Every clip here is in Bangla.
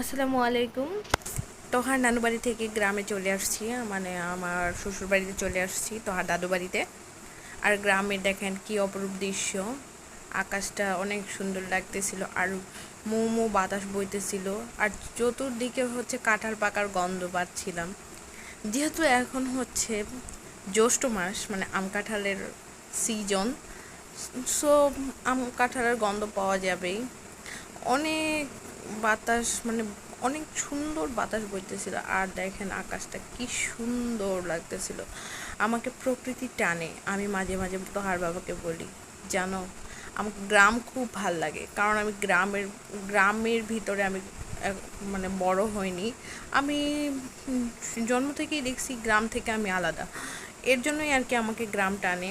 আসসালামু আলাইকুম। তোহার নানু বাড়ি থেকে গ্রামে চলে আসছি মানে আমার শ্বশুর বাড়িতে চলে আসছি, তোহার দাদু বাড়িতে আর গ্রামে দেখেন কি অপরূপ দৃশ্য। আকাশটা অনেক সুন্দর লাগতেছিল, আর মৌ মৌ বাতাস বইতেছিল, আর চতুর্দিকে হচ্ছে কাঁঠাল পাকার গন্ধ পাচ্ছিলাম। যেহেতু এখন হচ্ছে জ্যৈষ্ঠ মাস মানে আম কাঁঠালের সিজন সো আম কাঁঠালের গন্ধ পাওয়া যাবেই। অনেক বাতাস মানে অনেক সুন্দর বাতাস বইতেছিল। আর দেখেন আকাশটা কি সুন্দর লাগতেছিল। আমাকে প্রকৃতি টানে, আমি মাঝে মাঝে তোহার বাবাকে বলি, জানো, আমাকে গ্রাম খুব ভালো লাগে। কারণ আমি গ্রামের গ্রামের ভিতরে আমি মানে বড় হইনি। আমি জন্ম থেকেই দেখছি গ্রাম থেকে আমি আলাদা। এর জন্যই আর কি আমাকে গ্রাম টানে।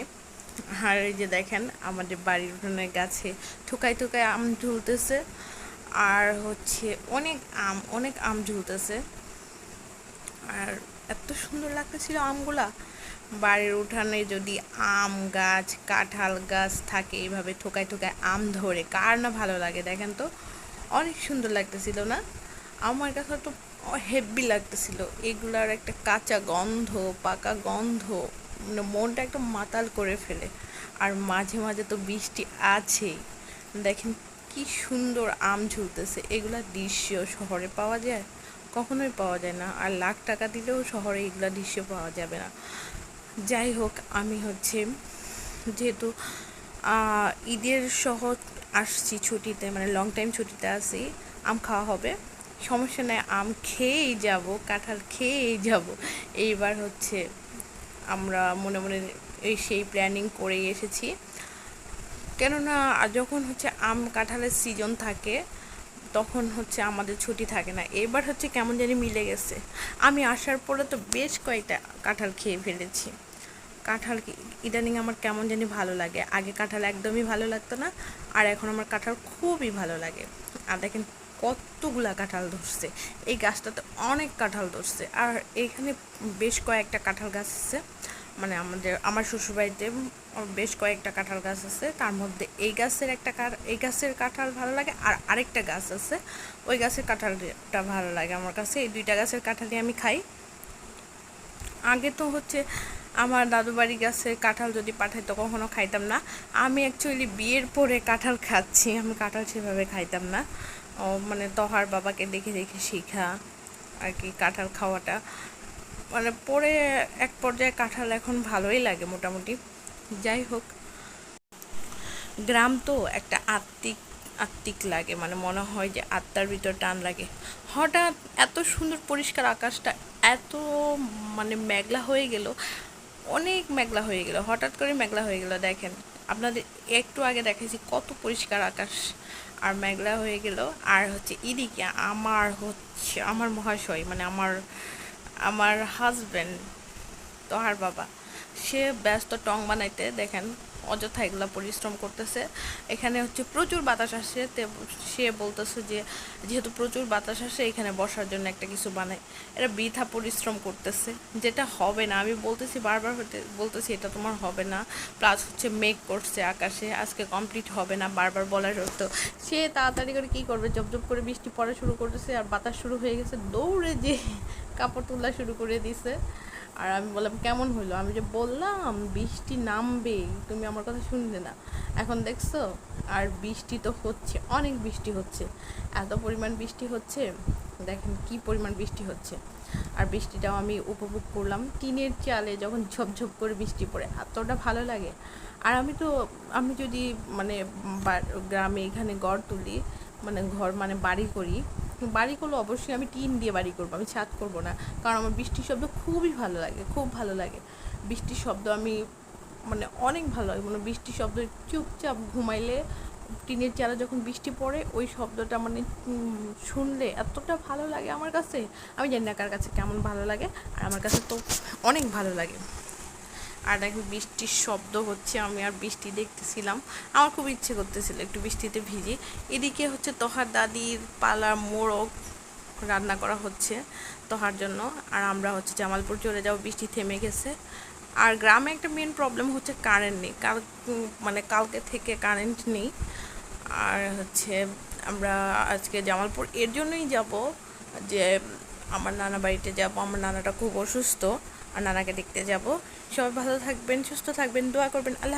আর যে দেখেন, আমাদের বাড়ির গাছে থুকায় থুকায় আম ঝুলতেছে। আর হচ্ছে অনেক আম অনেক আম ঝুলতেছে। আর এত সুন্দর লাগতেছিল আমগুলা। বাড়ির উঠানে যদি আম গাছ, কাঁঠাল গাছ থাকে, এইভাবে ঠোকায় ঠোকায় আম ধরে, কার না ভালো লাগে দেখেন তো? অনেক সুন্দর লাগতেছিল না? আমার কাছে তো হেভি লাগতেছিল। এগুলার একটা কাঁচা গন্ধ, পাকা গন্ধ মানে মনটা একদম মাতাল করে ফেলে। আর মাঝে মাঝে তো বৃষ্টি আছেই। দেখেন কি সুন্দর আম ঝুলতেছে। এগুলা দৃশ্য শহরে পাওয়া যায়? কখনোই পাওয়া যায় না। আর লাখ টাকা দিলেও শহরে এগুলা দৃশ্য পাওয়া যাবে না। যাই হোক, আমি হচ্ছে যেহেতু ঈদের সহ আসছি ছুটিতে মানে লং টাইম ছুটিতে আসি আম খাওয়া হবে। সমস্যা নেই, আম খেয়েই যাব, কাঁঠাল খেয়েই যাব। এইবার হচ্ছে আমরা মনে মনে এই সেই প্ল্যানিং করেই এসেছি। কেননা যখন হচ্ছে আম কাঁঠালের সিজন থাকে, তখন হচ্ছে আমাদের ছুটি থাকে না। এবার হচ্ছে কেমন জানি মিলে গেছে। আমি আসার পরে তো বেশ কয়েকটা কাঁঠাল খেয়ে ফেলেছি। কাঁঠাল ইদানিং আমার কেমন জানি ভালো লাগে। আগে কাঁঠাল একদমই ভালো লাগতো না, আর এখন আমার কাঁঠাল খুবই ভালো লাগে। আর দেখেন কতগুলা কাঁঠাল ধরছে। এই গাছটাতে অনেক কাঁঠাল ধরছে। আর এখানে বেশ কয়েকটা কাঁঠাল গাছ আছে। মানে আমাদের আমার শ্বশুরবাড়িতে বেশ কয়েকটা কাঁঠাল গাছ আছে। তার মধ্যে এই গাছের একটা এই গাছের কাঁঠাল ভালো লাগে আর আরেকটা গাছ আছে। ওই গাছের কাঁঠালটা ভালো লাগে আমার কাছে। এই দুইটা গাছের কাঁঠালই আমি খাই। আগে তো হচ্ছে আমার দাদু বাড়ি গাছের কাঁঠাল যদি পাঠাইতো কখনো খাইতাম না। আমি অ্যাকচুয়ালি বিয়ের পরে কাঁঠাল খাচ্ছি। আমি কাঁঠাল সেভাবে খাইতাম না। ও মানে তহার বাবাকে দেখে দেখে শিখা আর কি কাঁঠাল খাওয়াটা। মানে পরে এক পর্যায়ে কাঁঠাল এখন ভালোই লাগে মোটামুটি। যাই হোক, গ্রাম তো একটা আত্মিক আত্মিক লাগে মানে মনে হয় যে আত্মার ভিতর টান লাগে। হঠাৎ এত সুন্দর পরিষ্কার আকাশটা, এত মানে মেঘলা হয়ে গেল, অনেক মেঘলা হয়ে গেল, হঠাৎ করে মেঘলা হয়ে গেল। দেখেন, আপনাদের একটু আগে দেখেছি কত পরিষ্কার আকাশ, আর মেঘলা হয়ে গেল। আর হচ্ছে এদিকে আমার হচ্ছে, আমার মহাশয় মানে আমার আমার হাজব্যান্ড তোহার বাবা সে ব্যস্ত টং বানাইতে দেখেন, অযথা এগুলা পরিশ্রম করতেছে। এখানে হচ্ছে প্রচুর বাতাস আসে সে বলতেছে যে, যেহেতু প্রচুর বাতাস আসে, এখানে বসার জন্য একটা কিছু বানায় এরা বৃথা পরিশ্রম করতেছে, যেটা হবে না। আমি বলতেছি বারবার হতে, বলতেছি, এটা তোমার হবে না। প্লাস হচ্ছে মেঘ করছে আকাশে, আজকে কমপ্লিট হবে না, বারবার বলার সত্ত্বেও সে তাড়াতাড়ি করে কী করবে? জব করে বৃষ্টি পড়া শুরু করতেছে আর বাতাস শুরু হয়ে গেছে। দৌড়ে যে কাপড় তোলা শুরু করে দিছে। আর আমি বললাম, কেমন হইল? আমি যে বললাম, বৃষ্টি নামবে তুমি আমার কথা শুনলে না। এখন দেখছ? আর বৃষ্টি তো হচ্ছে, অনেক বৃষ্টি হচ্ছে। এত পরিমাণ বৃষ্টি হচ্ছে, দেখেন কি পরিমাণ বৃষ্টি হচ্ছে। আর বৃষ্টিটাও আমি উপভোগ করলাম। টিনের চালে যখন ঝপঝপ করে বৃষ্টি পড়ে, এতটা ভালো লাগে। আর আমি তো, আমি যদি মানে গ্রামে এখানে গড় তুলি মানে ঘর মানে বাড়ি করি বাড়ি করলে অবশ্যই আমি টিন দিয়ে বাড়ি করব, আমি ছাদ করব না। কারণ আমার বৃষ্টির শব্দ খুবই ভালো লাগে, খুব ভালো লাগে। বৃষ্টির শব্দ আমি মানে অনেক ভালো লাগে মানে বৃষ্টির শব্দ চুপচাপ ঘুমাইলে টিনের চালা যখন বৃষ্টি পড়ে, ওই শব্দটা মানে শুনলে এতটা ভালো লাগে আমার কাছে। আমি জানি না কার কাছে কেমন ভালো লাগে, আর আমার কাছে তো অনেক ভালো লাগে। আর দেখো বৃষ্টির শব্দ হচ্ছে, আমি আর বৃষ্টি দেখতেছিলাম। আমার খুব ইচ্ছে করতেছিল একটু বৃষ্টিতে ভিজি। এদিকে হচ্ছে তোহার দাদির পালা মোড়ক রান্না করা হচ্ছে তোহার জন্য। আর আমরা হচ্ছে জামালপুর চলে যাব, বৃষ্টি থেমে গেছে। আর গ্রামে একটা মেন প্রবলেম হচ্ছে কারেন্ট নেই। কাল মানে কালকে থেকে কারেন্ট নেই। আর হচ্ছে আমরা আজকে জামালপুর এর জন্যই যাব যে, আমার নানা বাড়িতে যাব। আমার নানাটা খুব অসুস্থ। আর নানাকে দেখতে যাব সবাই ভালো থাকবেন সুস্থ থাকবেন দোয়া করবেন আল্লাহ।